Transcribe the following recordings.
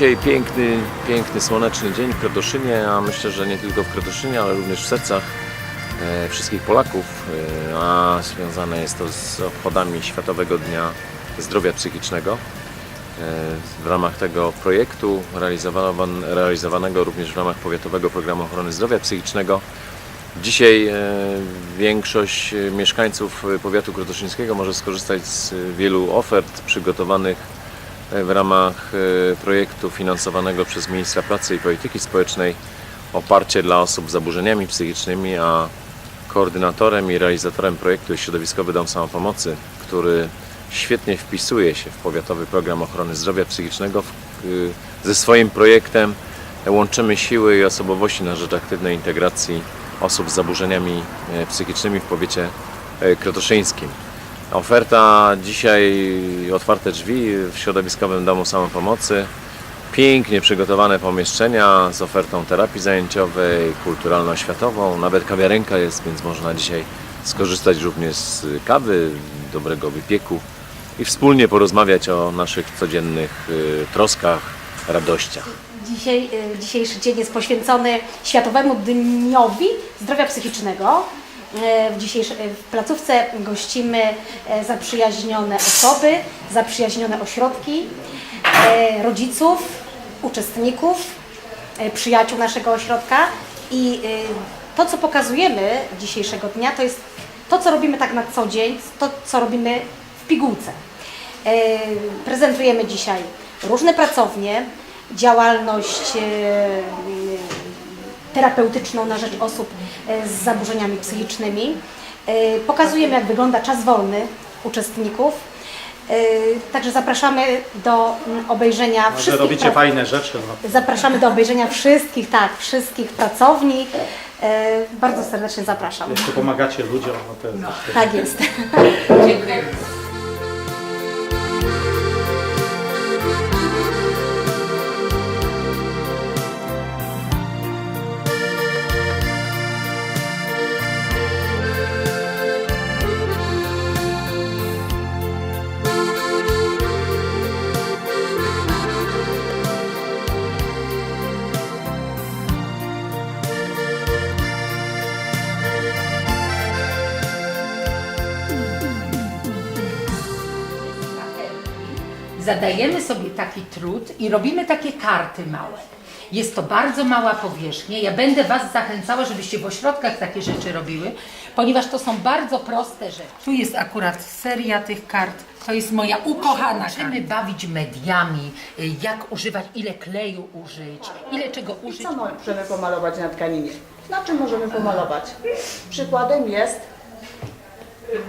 Dzisiaj piękny, piękny, słoneczny dzień w Krotoszynie, a myślę, że nie tylko w Krotoszynie, ale również w sercach e, wszystkich Polaków, e, a związane jest to z obchodami Światowego Dnia Zdrowia Psychicznego. E, W ramach tego projektu realizowan- realizowanego również w ramach Powiatowego Programu Ochrony Zdrowia Psychicznego Dzisiaj większość mieszkańców powiatu krotoszyńskiego może skorzystać z wielu ofert przygotowanych w ramach e, projektu finansowanego przez Ministra Pracy i Polityki Społecznej Oparcie dla osób z zaburzeniami psychicznymi, a koordynatorem i realizatorem projektu jest Środowiskowy Dom Samopomocy, który świetnie wpisuje się w Powiatowy Program Ochrony Zdrowia Psychicznego. Y, Ze swoim projektem łączymy siły i osobowości na rzecz aktywnej integracji osób z zaburzeniami e, psychicznymi w powiecie e, krotoszyńskim. Oferta dzisiaj otwarte drzwi w Środowiskowym Domu Samopomocy. Pięknie przygotowane pomieszczenia z ofertą terapii zajęciowej, kulturalno-oświatową. Nawet kawiarenka jest, więc można dzisiaj skorzystać również z kawy, dobrego wypieku i wspólnie porozmawiać o naszych codziennych y, troskach, radościach. Dzisiaj, y, dzisiejszy dzień jest poświęcony Światowemu Dniowi Zdrowia Psychicznego. E, W dzisiejszej w placówce gościmy e, zaprzyjaźnione osoby, zaprzyjaźnione ośrodki, e, rodziców, uczestników, e, przyjaciół naszego ośrodka i e, to, co pokazujemy dzisiejszego dnia, to jest to, co robimy tak na co dzień, to, co robimy w pigułce. E, Prezentujemy dzisiaj różne pracownie, działalność e, terapeutyczną na rzecz osób e, z zaburzeniami psychicznymi. E, Pokazujemy, jak wygląda czas wolny uczestników. E, Także zapraszamy do obejrzenia Że wszystkich robicie fajne rzeczy. No. Zapraszamy do obejrzenia wszystkich, tak, wszystkich pracowni. Bardzo serdecznie zapraszam. Jeszcze pomagacie ludziom. No to jest też Tak jest. Dziękuję. Zadajemy sobie taki trud i robimy takie karty małe. Jest to bardzo mała powierzchnia. Ja będę Was zachęcała, żebyście w ośrodkach takie rzeczy robiły, ponieważ to są bardzo proste rzeczy. Tu jest akurat seria tych kart. To jest moja ukochana Możemy bawić mediami, y, jak używać, ile kleju użyć, ile czego użyć. Co możemy pomalować na tkaninie? Na czym możemy pomalować? Przykładem jest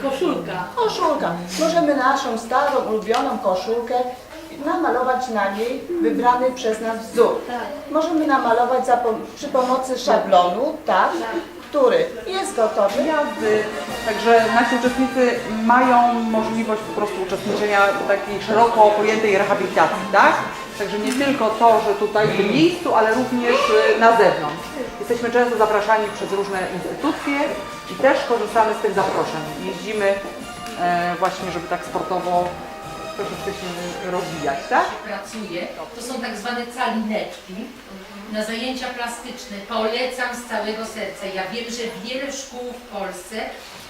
Koszulka. koszulka. Możemy naszą starą, ulubioną koszulkę namalować na niej wybrany przez nas wzór. Możemy namalować za, przy pomocy szablonu, tak, który jest gotowy. jazdy. Także nasi uczestnicy mają możliwość po prostu uczestniczenia w takiej szeroko pojętej rehabilitacji, tak? Także nie tylko to, że tutaj w miejscu, ale również y, na zewnątrz. Jesteśmy często zapraszani przez różne instytucje i też korzystamy z tych zaproszeń. Jeździmy e, właśnie, żeby tak sportowo troszeczkę się rozwijać, tak? pracuje, to są tak zwane calineczki na zajęcia plastyczne. Polecam z całego serca. Ja wiem, że wiele szkół w Polsce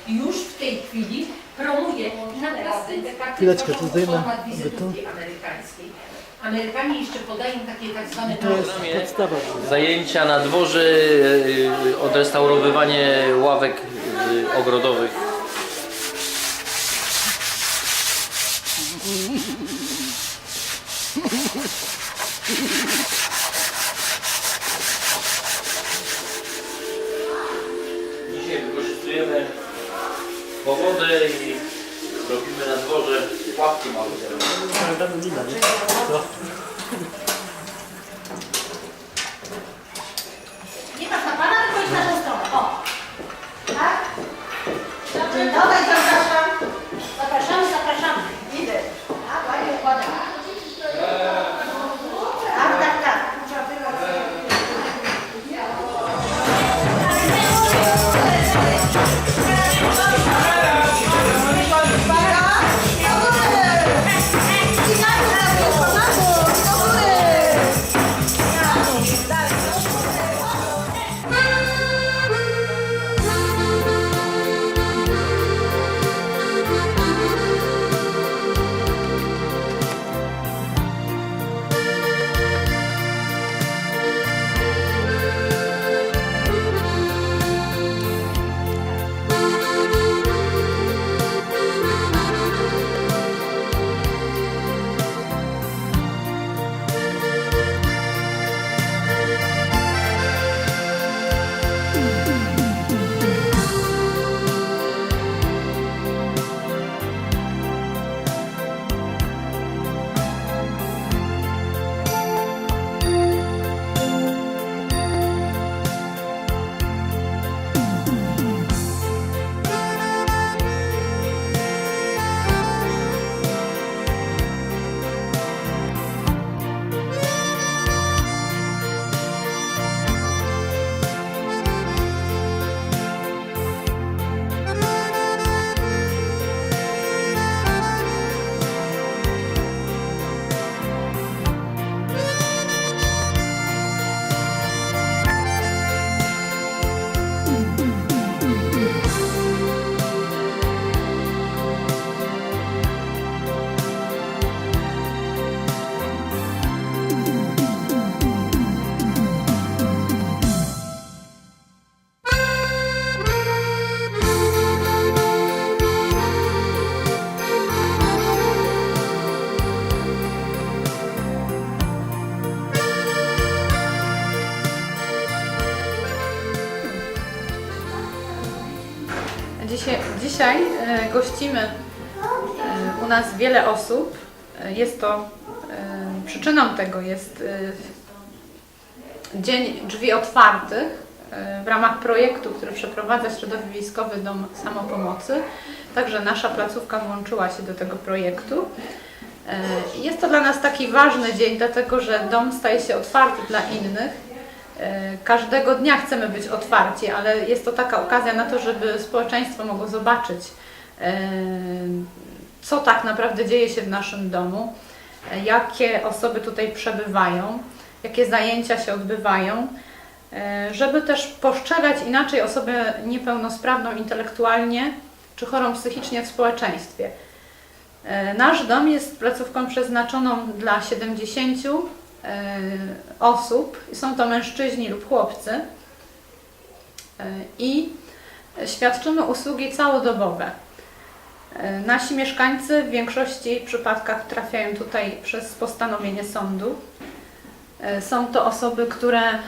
już w tej chwili promuje na plastyce. Chwileczkę, to zdejmę amerykańskiej. Amerykanie jeszcze podają takie tak zwane To jest podstawa. Zajęcia na dworze, y, odrestaurowywanie ławek y, ogrodowych. Dzisiaj, e, gościmy e, u nas wiele osób. E, Jest to, przyczyną tego jest Dzień Drzwi Otwartych w ramach projektu, który przeprowadza Środowiskowy Dom Samopomocy. Także nasza placówka włączyła się do tego projektu. Jest to dla nas taki ważny dzień, dlatego że dom staje się otwarty dla innych. E, Każdego dnia chcemy być otwarci, ale jest to taka okazja na to, żeby społeczeństwo mogło zobaczyć, e, co tak naprawdę dzieje się w naszym domu, e, jakie osoby tutaj przebywają, jakie zajęcia się odbywają, żeby też postrzegać inaczej osobę niepełnosprawną intelektualnie czy chorą psychicznie w społeczeństwie. Nasz dom jest placówką przeznaczoną dla 70 e, osób. Są to mężczyźni lub chłopcy. E, I świadczymy usługi całodobowe. E, Nasi mieszkańcy w większości przypadkach trafiają tutaj przez postanowienie sądu. E, Są to osoby, które e,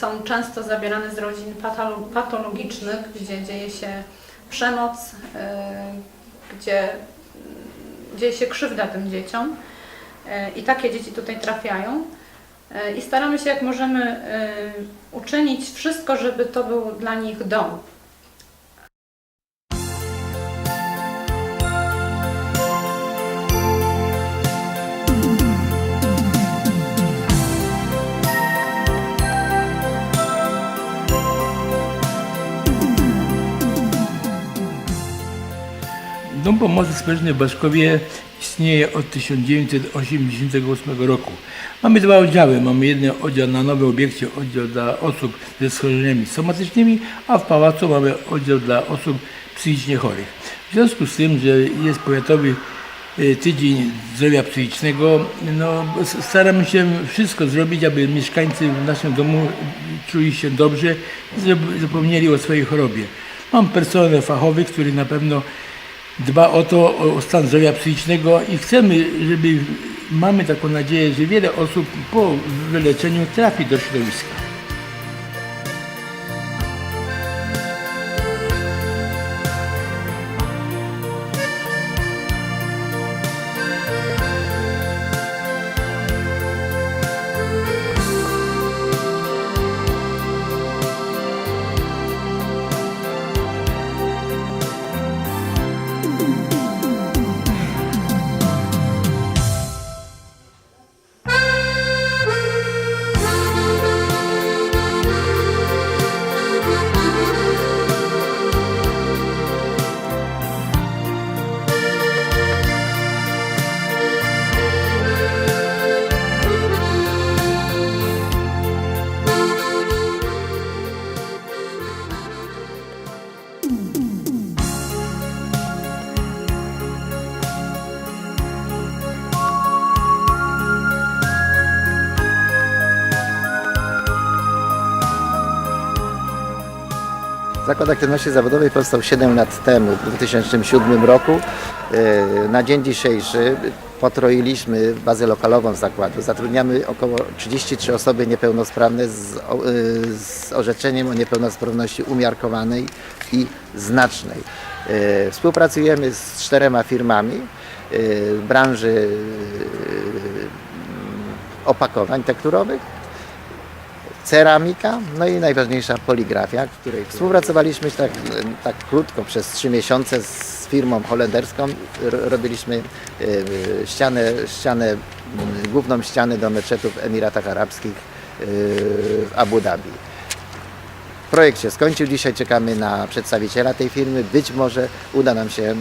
są często zabierane z rodzin patolo- patologicznych, gdzie dzieje się przemoc, e, gdzie dzieje się krzywda tym dzieciom. E, I takie dzieci tutaj trafiają. E, I staramy się jak możemy e, uczynić wszystko, żeby to był dla nich dom. Dom Pomocy Społecznej w Baszkowie istnieje od 1988 roku. Mamy dwa oddziały. Mamy jeden oddział na nowym obiekcie, oddział dla osób ze schorzeniami somatycznymi, a w pałacu mamy oddział dla osób psychicznie chorych. W związku z tym, że jest powiatowy e, tydzień zdrowia psychicznego, no, staramy się wszystko zrobić, aby mieszkańcy w naszym domu czuli się dobrze i zap- zapomnieli o swojej chorobie. Mam personel fachowy, który na pewno dba o to, o- stan zdrowia psychicznego i chcemy, żeby, mamy taką nadzieję, że wiele osób po wyleczeniu trafi do środowiska. Zakład Aktywności Zawodowej powstał 7 lat temu, w 2007 roku. E, Na dzień dzisiejszy potroiliśmy bazę lokalową zakładu. Zatrudniamy około 33 osoby niepełnosprawne e, z orzeczeniem o niepełnosprawności umiarkowanej i znacznej. E, Współpracujemy z czterema firmami branży opakowań tekturowych ceramika, no i najważniejsza poligrafia, w której współpracowaliśmy tak, tak krótko, przez trzy miesiące z firmą holenderską. Robiliśmy e, ścianę, ścianę, główną ścianę do meczetów w Emiratach Arabskich e, w Abu Dhabi. Projekt się skończył, dzisiaj czekamy na przedstawiciela tej firmy. Być może uda nam się y,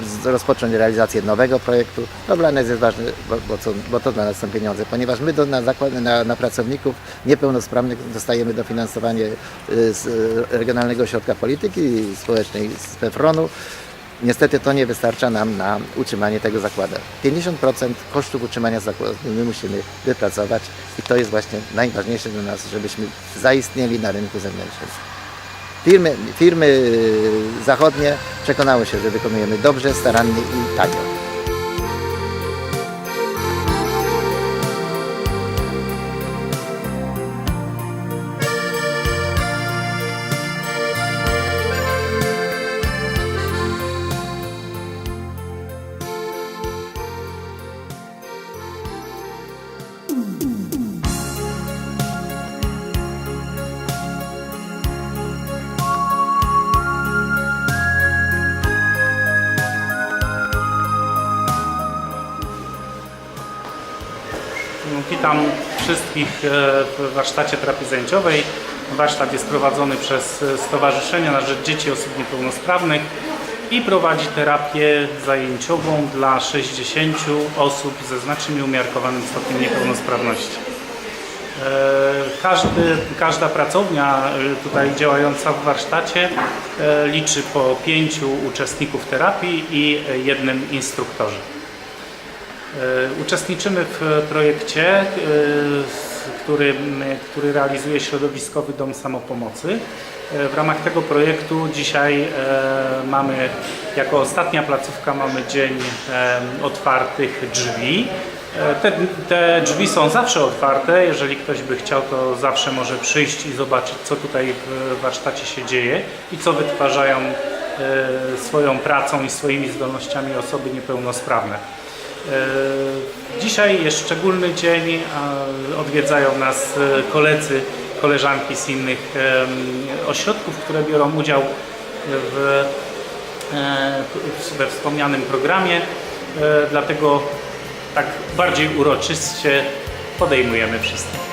roz- rozpocząć realizację nowego projektu. To dla nas jest ważne, bo, bo, co, bo to dla nas są pieniądze, ponieważ my do, na, zakład, na, na pracowników niepełnosprawnych dostajemy dofinansowanie y, z y, Regionalnego Ośrodka Polityki Społecznej, z PEFRON-u. Niestety to nie wystarcza nam na utrzymanie tego zakładu. 50% kosztów utrzymania zakładu my musimy wypracować i to jest właśnie najważniejsze dla nas, żebyśmy zaistnieli na rynku zewnętrznym. Firmy, firmy zachodnie przekonały się, że wykonujemy dobrze, starannie i tanio. Witam wszystkich e, w warsztacie terapii zajęciowej. Warsztat jest prowadzony przez e, Stowarzyszenie na Rzecz Dzieci i Osób Niepełnosprawnych i prowadzi terapię zajęciową dla 60 osób ze znacznym i umiarkowanym stopniem niepełnosprawności. E, Każdy, każda pracownia tutaj działająca w warsztacie liczy po pięciu uczestników terapii i jednym instruktorze. E, Uczestniczymy w projekcie, e, który, który realizuje Środowiskowy Dom Samopomocy. E, W ramach tego projektu dzisiaj mamy, jako ostatnia placówka, mamy Dzień Otwartych Drzwi. Te, te drzwi są zawsze otwarte. Jeżeli ktoś by chciał, to zawsze może przyjść i zobaczyć, co tutaj w warsztacie się dzieje i co wytwarzają swoją pracą i swoimi zdolnościami osoby niepełnosprawne. E, Dzisiaj jest szczególny dzień, odwiedzają nas e, koledzy, koleżanki z innych ośrodków, które biorą udział w, e, we wspomnianym programie, dlatego tak bardziej uroczyście podejmujemy wszystkich.